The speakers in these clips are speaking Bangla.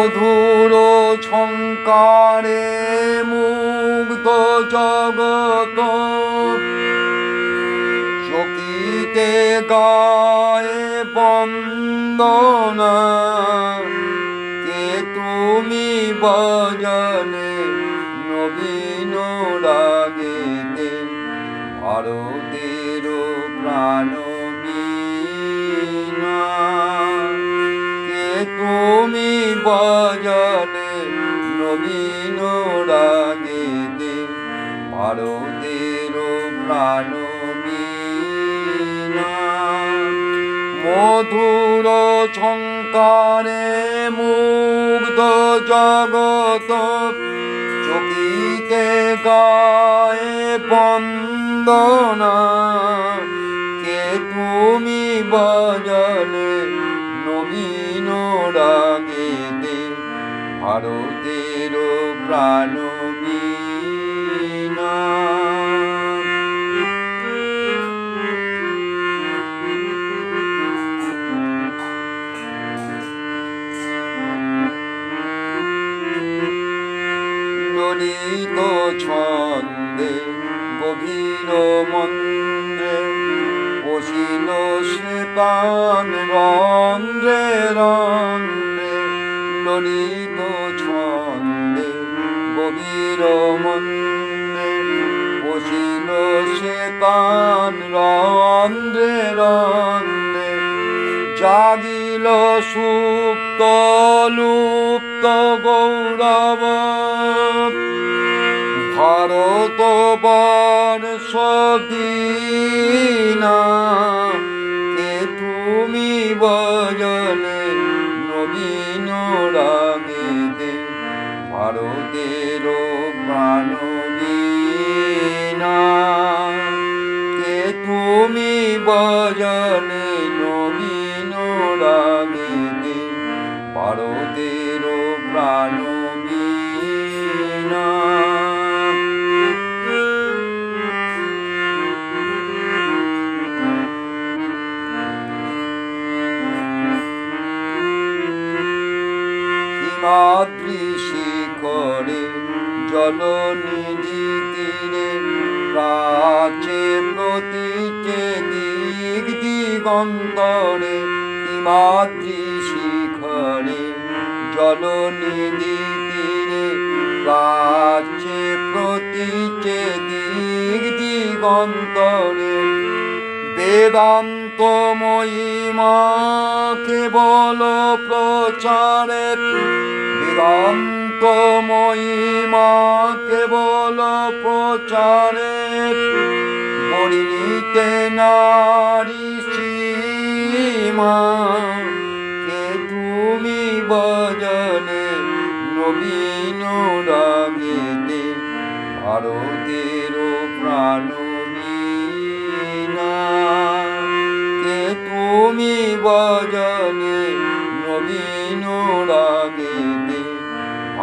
মধুর ছঙ্কারে মুগ্ধ জগত। চকিতে গায়ে বন্দনা কে তুমি বজনে নবীন রাগেতে ভারতের প্রাণ বজনে নবীন রাগেতে ভারতের প্রাণ মধুর ছঙ্কারে মুগ্ধ জগত, চকিতে গায়ে বন্দনা। কে তুমি বজলে ভারতের প্রাণ। ললিত ছন্দে গভীর মন্দ্রে বসিল শ্বেতান রন্ধ্রে রন্ধ্রে ললিত ছন্দে গভীর মন্দ্রে বসিল শ্বেতান রন্ধ্রে রন্ধ্রে। জাগিল সুপ্ত লুপ্ত গৌরব। ভারত বর্ষ দীনা কে তুমি বজলে বীণা। কে তুমি বজলে নবীন রাগেতে ভারতের প্রাণ বীণা। হিমাদ্রি শিখরে জলনিধি তীরে প্রাচে প্রতীচে দিক দিগন্তরে হিমাদ্রি শিখরে জলনিধি তীরে প্রাচে প্রতীচে দিক দিগন্তরে বেদান্ত কেবল প্রচারে বেদান্ত মহিমা কেবল প্রচারে পরিণীতে নারী সীমা কে তুমি বজনে নবীন রাগেতে ভারতের প্রাণ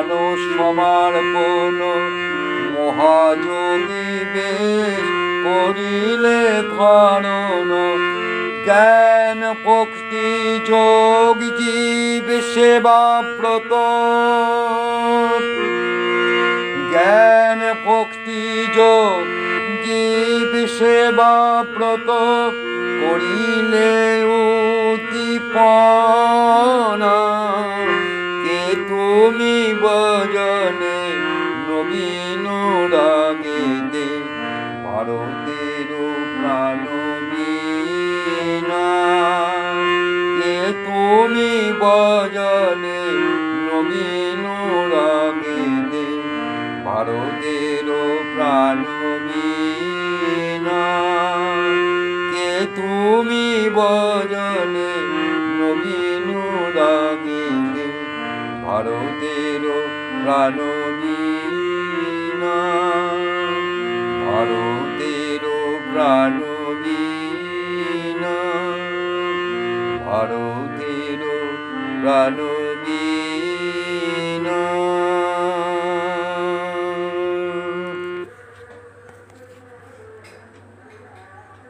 প্রাণ সমার্পণ মহাযোগী বেশ করিলে ধারণ। জ্ঞান, ভক্তি, যোগ, জীব, সেবা, ব্রত। জ্ঞান, ভক্তি, যোগ, জীব, সেবা, ব্রত করিলে উদ্দীপনা। তুমি বজনে নবীন রাগেতে ভারতের প্রাণ তুমি বজনে নবীন রাগে দে ভারতের প্রাণ তুমি বজনে ভারতের প্রাণবীণা ভারতের প্রাণবীণা ভারতের প্রাণবীণা